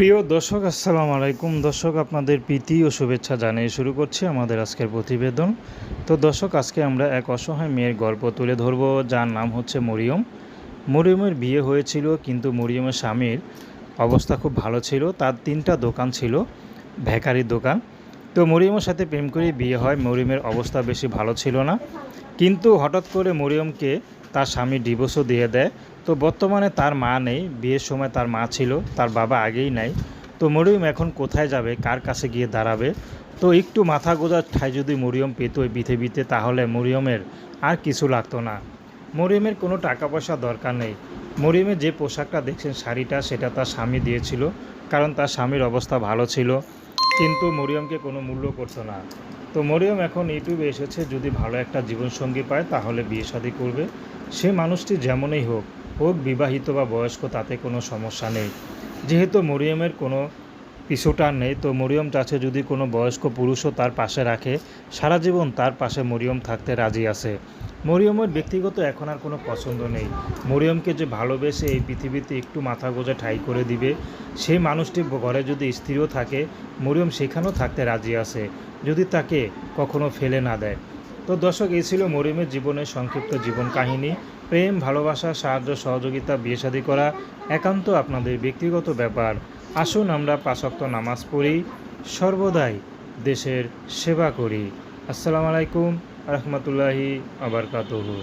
প্রিয় দর্শক, আসসালামু আলাইকুম। দর্শক, আপনাদের প্রীতি ও শুভেচ্ছা জানিয়ে শুরু করছি আমাদের আজকের প্রতিবেদন। তো দর্শক, আজকে আমরা এক অসহায় মেয়ের গল্প তুলে ধরব, যার নাম হচ্ছে মরিয়ম। মরিয়মের বিয়ে হয়েছিল, কিন্তু মরিয়মের স্বামীর অবস্থা খুব ভালো ছিল। তার তিনটা দোকান ছিল ভেকারির দোকান। তো মরিয়মের সাথে প্রেম করে বিয়ে হয়। মরিয়মের অবস্থা বেশি ভালো ছিল না। কিন্তু হঠাৎ করে মরিয়মকে তার স্বামী ডিভোর্সও দিয়ে দেয়। তো বর্তমানে তার মা নেই। বিয়ের সময় তার মা ছিল, তার বাবা আগেই নাই। তো মরিয়ম এখন কোথায় যাবে? কার কাছে গিয়ে দাঁড়াবে? তো একটু মাথা গোজার ঠাই যদি মরিয়ম পেত ওই পৃথিবীতে, তাহলে মরিয়মের আর কিছু লাগতো না। মরিয়মের কোনো টাকা পয়সা দরকার নেই। মরিয়মের যে পোশাকটা দেখছেন, শাড়িটা, সেটা তার স্বামী দিয়েছিল। কারণ তার স্বামীর অবস্থা ভালো ছিল। কিন্তু মরিয়মকে কোনো মূল্য করছে না। তো মরিয়ম এখন ইউটিউবে এসেছে, যদি ভালো একটা জীবনসঙ্গী পায় তাহলে বিয়ে শাদী করবে। সে মানুষটি যেমনই হোক হোক বিবাহিত বা বয়স্ক তাতে কোনো সমস্যা নেই। যেহেতু মরিয়মের কোনো পিছুটার নেই। তো মরিয়ম চাচ্ছে যদি কোনো বয়স্ক পুরুষও তার পাশে রাখে, সারা জীবন তার পাশে মরিয়ম থাকতে রাজি আছে। মরিয়মের ব্যক্তিগত এখন আর কোনো পছন্দ নেই। মরিয়মকে যে ভালোবেসে এই পৃথিবীতে একটু মাথা গোজা ঠাই করে দিবে সেই মানুষটি ঘরে যদি স্ত্রীও থাকে, মরিয়ম সেখানেও থাকতে রাজি আছে, যদি তাকে কখনো ফেলে না দেয়। তো দর্শক, এই ছিল মরিয়মের জীবনের সংক্ষিপ্ত জীবন কাহিনী। প্রেম, ভালোবাসা, সাহায্য, সহযোগিতা, বিয়ে করা একান্ত আপনাদের ব্যক্তিগত ব্যাপার। আসুন আমরা পাশক্ত নামাজ পড়ি সর্বদাই দেশের সেবা করি। আসসালামু আলাইকুম রহমতুল্লাহি আবরকাতুহু।